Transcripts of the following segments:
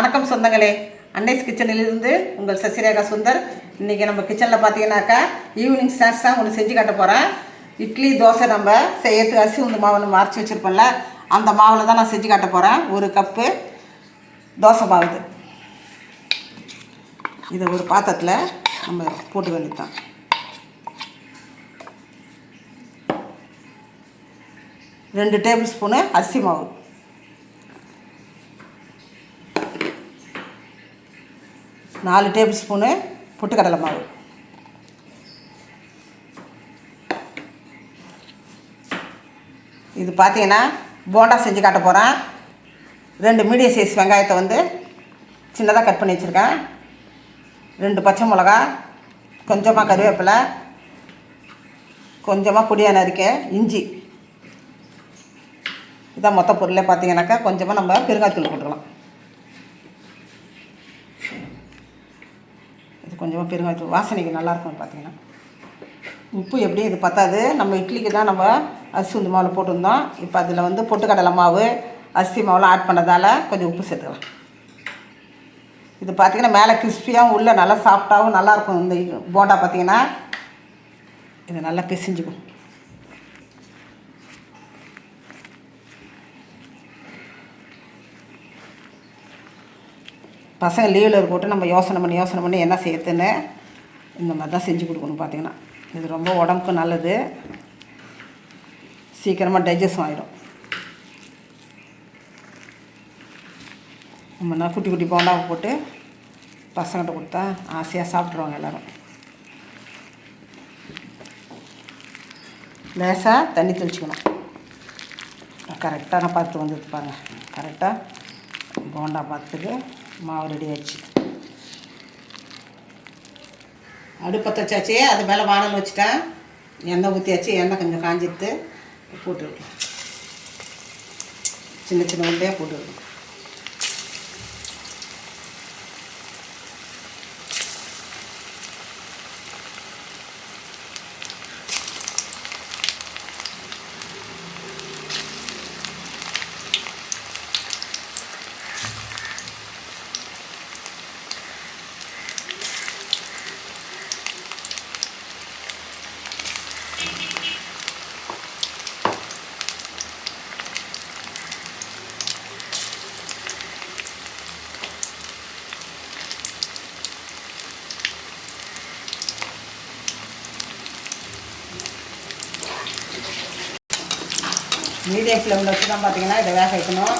வணக்கம் சொந்தங்களே. அன்னைஸ் கிச்சனிலிருந்து உங்கள் சசிரேகா சுந்தர். இன்றைக்கி நம்ம கிச்சனில் பார்த்தீங்கன்னாக்கா ஈவினிங் ஸ்நாக்ஸ் தான் ஒன்று செஞ்சு காட்ட போகிறேன் இட்லி தோசை நம்ம செய்யறதுக்கு அரிசி உந்து மாவு நம்ம அரைச்சி வச்சுருப்போம்ல அந்த மாவில் தான் நான் செஞ்சு காட்ட போகிறேன் ஒரு கப்பு தோசை மாவுது. இதை ஒரு பாத்திரத்தில் நம்ம போட்டு வேண்டியதான் ரெண்டு டேபிள் ஸ்பூனு அரிசி மாவு. நாலு டேபிள் ஸ்பூனு பொட்டுக்கடலை மாவு. இது பார்த்தீங்கன்னா போண்டா செஞ்சு காட்ட போகிறேன் ரெண்டு மீடியம் சைஸ் வெங்காயத்தை வந்து சின்னதாக கட் பண்ணி வச்சுருக்கேன். ரெண்டு பச்சை மிளகா கொஞ்சமாக கருவேப்பிலை கொஞ்சமாக பொடியாக நறுக்க இஞ்சி. இதான் மொத்த பொருளே பார்த்தீங்கன்னாக்கா கொஞ்சமாக நம்ம பெருங்காயத்தூள் போட்டுக்கலாம். கொஞ்சமாக பெருங்காயத்தூள் வாசனைக்கு நல்லாயிருக்கும் பார்த்தீங்கன்னா உப்பு எப்படி இது பத்தாது. நம்ம இட்லிக்கு தான் நம்ம அரிசி உந்து மாவில் போட்டிருந்தோம். இப்போ அதில் வந்து பொட்டுக்கடலை மாவு அரிசி மாவுலாம் ஆட் பண்ணதால் கொஞ்சம் உப்பு சேர்த்துக்கலாம். இது பார்த்தீங்கன்னா மேலே கிறிஸ்பியாகவும் உள்ளே நல்லா சாஃப்டாகவும் நல்லாயிருக்கும். இந்த போண்டா பார்த்தீங்கன்னா இது நல்லா பிசிஞ்சுக்கும். பசங்க லீவில் போட்டு நம்ம யோசனை பண்ணி யோசனை பண்ணி என்ன செய்யறதுன்னு இந்த மாதிரி தான் செஞ்சு கொடுக்கணும் பார்த்தீங்கன்னா. இது ரொம்ப உடம்புக்கு நல்லது. சீக்கிரமாக டைஜஸ்ட் ஆகிடும் நம்ம நான் குட்டி குட்டி போண்டாவை போட்டு பசங்கள்கிட்ட கொடுத்தா ஆசையாக சாப்பிட்ருவாங்க எல்லோரும். லேசாக தண்ணி தெளிச்சுக்கணும். கரெக்டாக நான் பார்த்து வந்துருப்பாங்க கரெக்டாக போண்டா பார்த்துட்டு மாவு ரெடி ஆச்சு அடுப்பத்தை வச்சாச்சு. அது மேலே வானல் வச்சுட்டேன். எண்ணெய் ஊற்றியாச்சு எண்ணெய் கொஞ்சம் காஞ்சிட்டு போட்டு சின்ன சின்ன உண்டையாக போட்டு மீடியம் ஃப்ளேமில் வச்சு தான் பார்த்தீங்கன்னா இதை வேக வைக்கணும்.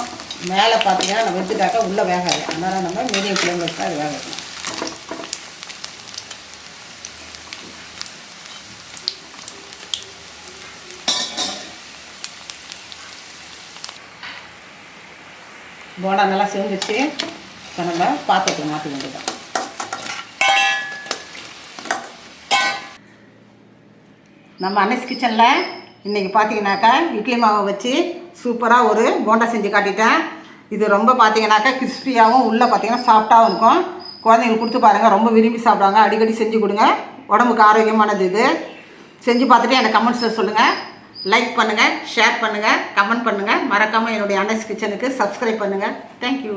மேலே பார்த்தீங்கன்னா நம்ம வெந்துட்டாக்கா உள்ளே வேகாது. அதனால் நம்ம மீடியம் ஃப்ளேமில் வச்சு தான் இதை வேக வைக்கணும். போண்டா நல்லா செஞ்சிச்சு இப்போ நம்ம பாத்திரத்தை மாற்றி வேண்டியதான் நம்ம அன்னைஸ் கிச்சனில் இன்றைக்கி பார்த்தீங்கன்னாக்கா இட்லி மாவை வச்சு சூப்பராக ஒரு போண்டா செஞ்சு காட்டிட்டேன். இது ரொம்ப பார்த்தீங்கன்னாக்கா கிறிஸ்பியாகவும் உள்ளே பார்த்தீங்கன்னா சாஃப்டாகவும் இருக்கும். குழந்தைங்களுக்கு கொடுத்து பாருங்கள் ரொம்ப விரும்பி சாப்பிடுவாங்க. அடிக்கடி செஞ்சு கொடுங்க. உடம்புக்கு ஆரோக்கியமானது இது. செஞ்சு பார்த்துட்டு எனக்கு கமெண்ட்ஸில் சொல்லுங்கள் லைக் பண்ணுங்கள் ஷேர் பண்ணுங்கள் கமெண்ட் பண்ணுங்கள் மறக்காமல் என்னுடைய அன்னைஸ் கிச்சனுக்கு சப்ஸ்கிரைப் பண்ணுங்கள் தேங்க்யூ